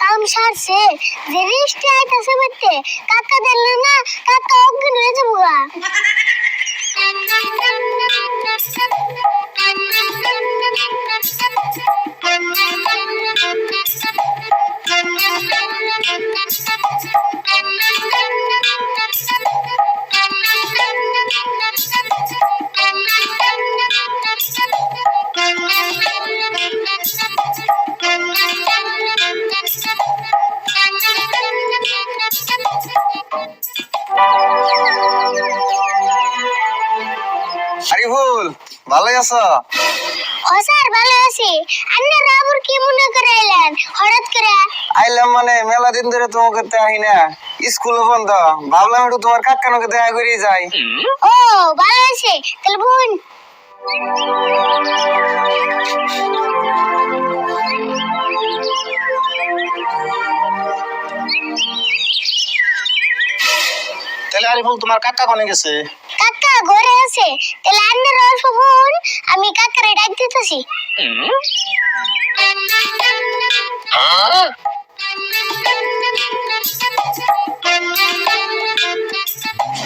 কাম সারছে যে রিস্টে আইতাছে বাইতে ভালো আছি। আবার কি মনে করে আইলেন হঠাৎ করে আইলাম মানে মেলা দিন ধরে তোমাকে তে আহি না। স্কুল বন্ধ। ভাবলাম একটু তোমার কাকানোকে দেখা করে যাই। ও ভালো আছে। তাহলে বোন তাহলে আরিফুল তোমার কাকা কোনে গেছে? কাকা ঘরে আছে। তাহলে আন্নারা অল্প বোন দিতেছি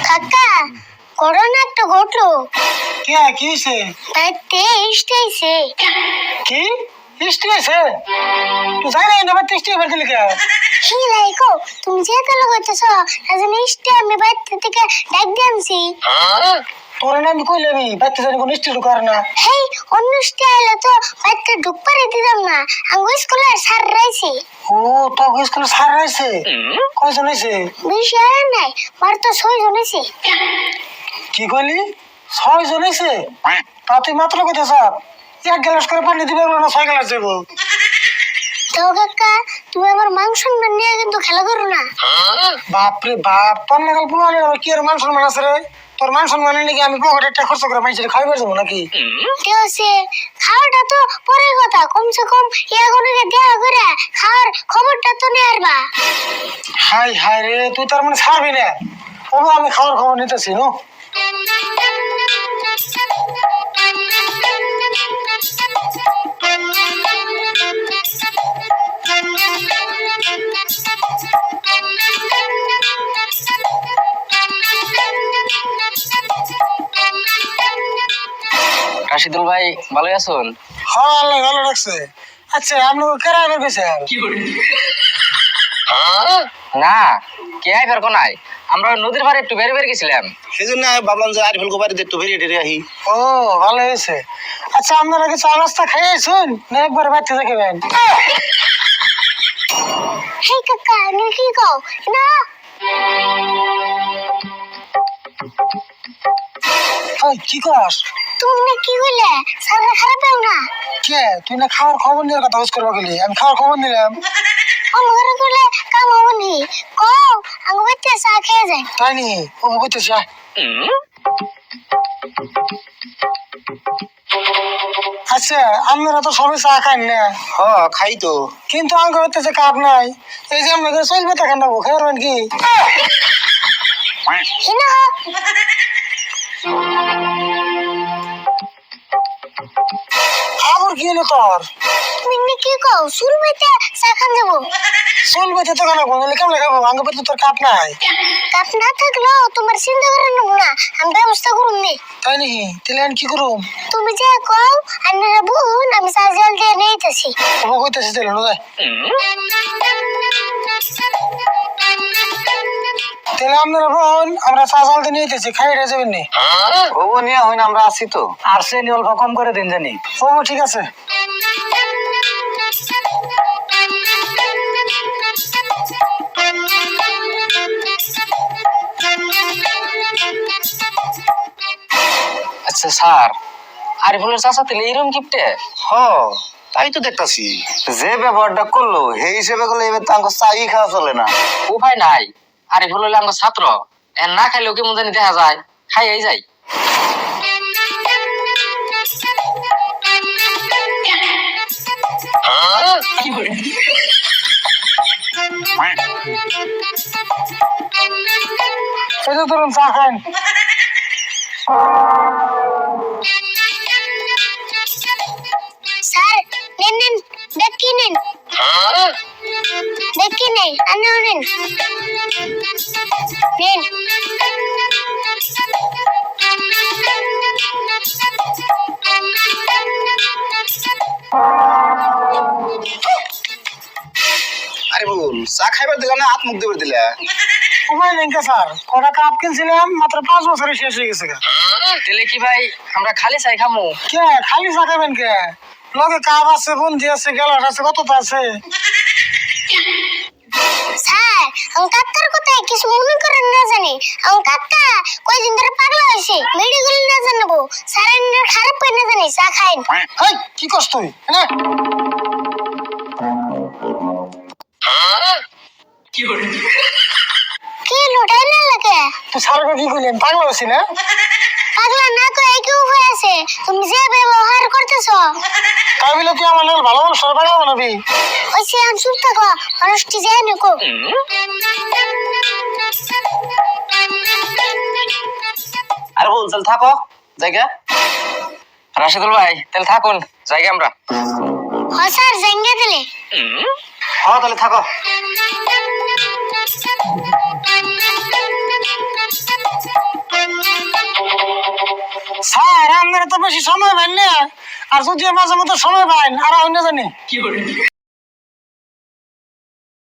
কাকা করোনা একটা ঘটলো। কে কি হয়েছে বাড়িতে ইস্টাইছে কি? বৃষ্টি হয়েছে? তুই যাই নাই না বৃষ্টি এবার দিলি কে লাইকো তুমি যে তাহলে কইতেছ আজ ইস্টে আমি বাড়িতে থেকে ডাক দিয়ে তোর না আমি কইলে আমি বাচ্চা কোনো বৃষ্টি ঢুকার না। হেই অন্য ইস্টে আইলে তো বাড়িতে ঢুক দিতাম না। আঙ্গু স্কুলে সার রাইছি ও তো স্কুল সার রয়েছে? কয়জন হয়েছে? বেশি আর নাই মার তো ছয় কি কইলি? ছয় জন হয়েছে? তা তুই মাত্র কইতেছ এক গ্লাস করে পানি দিবে না ছয় গ্লাস দেবো। তো কাকা তুমি আমার মাংস নিয়ে কিন্তু খেলা করো না। বাপরে বাপ তোর নাগাল পুরো কি আর মান সম্মান আছে রে? তোর মান সম্মান নাকি আমি পকেটে একটা খরচ করে পাইছি খাইবার যাব নাকি? কেউ আছে খাওয়াটা তো পরের কথা কমসে কম ইয়াগুলোকে দেওয়া করে খাওয়ার খবরটা তো নিয়ে আসবা হাই হাই রে তুই তার মানে ছাড়বি না? ও আমি খাওয়ার খবর নিতেছি নো? রাশিদুল ভাই ভালোই আছেন? হ্যাঁ আল্লাহ ভালো রাখছে। আচ্ছা আপনার কেরা এবার গেছে না কে আই ফের নাই আমরা নদীর পাড়ে একটু বের বের গেছিলাম। সেই জন্য আমি ভাবলাম যে আরিফুল বাড়িতে একটু বেরিয়ে টেরিয়ে আহি ও ভালো হয়েছে। আচ্ছা আপনারা কি চা নাস্তা খাইয়েছেন? না একবার বাড়তে থাকবেন হেই কাকা আমি কি কও? না। কি কস? তুমি না কি কইলে? সারা খারাপ পেও না। কে? তুই না খাওয়ার খবর নিয়ে কথা হোস করব গেলি? আমি খাওয়ার খবর নিলাম। আমার কইলে কাম হব নি। কও আঙ্গু বাচ্চা চা খেয়ে যায়। তাই নি? ও কইতেছি আয়। আচ্ছা আপনারা তো সবাই চা খান না। হ খাই তো। কিন্তু আমার হইতেছে কাপ নাই এই যে আপনাদের চলবে থাকেন না খেয়ে কি? হিনা। আবার কি হলো তোর? তুমি না কি কও? সুর বাইতে চা খান যাব। চলবে তো কেন বলে? কেমন খাব? আঙ্গ পেতে তোর কাপ নাই। কাপ না থাকলেও তোমার চিন্তা করে নেব না আমি ব্যবস্থা করুন নি। তাই নাকি? তাহলে আমি কি করুম? তুমি যে কও আন্নারা বোন আমি চা জল দিয়ে নিতেছি ও কইতেছি তাহলে না তাহলে আপনারা বোন আমরা চা চালতে নিয়ে যেতেছি খাই রে যাবেন নি? ও নিয়ে হইনা আমরা আছি তো। আর সে নি অল্প কম করে দিন জানি। ও ঠিক আছে। আচ্ছা স্যার। আরিফুলের চাষা তেলে এরকম কিপটে? হ তাই তো দেখতাছি। যে ব্যবহারটা করল সেই হিসেবে করলে এবার তো আমাকে চাই খাওয়া চলে না। উপায় নাই। আর এগুলো হলো আমরা ছাত্র। না খাইলেও কি মধ্যে দেখা যায়? খাইয়াই যাই। স্যার নিন দেখ কি নিন। নেই নিন নিন আরে বল চা খাইবার দিলা না হাত মুখ দিবার দিলা? উপায় নেই স্যার কটা কাপ কিনছিলাম মাত্র পাঁচ বছরে শেষ হয়ে গেছে তাহলে কি ভাই আমরা খালি চাই খামু? কে খালি চা খাবেন কে? লগে কাপ আছে বন্দি আছে গেলাস আছে কত তো আছে? স্যার কাকার কথায়? কিছু মনে করেন না জানি। আমার কাকা কয়দিন ধরে পাগলা হয়েছে মেডিকেল না জানাব। স্যার খারাপ করে না জানি চা খাইন। হেই কি করছ তুই? না কি লুটাই না লাগে? তুই স্যারকে কি করলেন পাগল আছি না? পাগলা না করে কি উপায় আছে। তুমি যে ব্যবহার করতেছো তাই বলে তুই আমার নাম ভালো মানুষ পাগল বানাবি ওই সে আমি চুপ থাকো মানুষটি যায় না কো আরে বল চল থাকো জায়গা। রাশিদুল ভাই তাহলে থাকুন জায়গা আমরা। হ স্যার জাঙ্গে দিলে। হ্যাঁ তাহলে থাকো। স্যার আপনারা তো বেশি সময় পাইন না। আর যদি মাঝে মতো সময় পাইন আর অন্য জানি।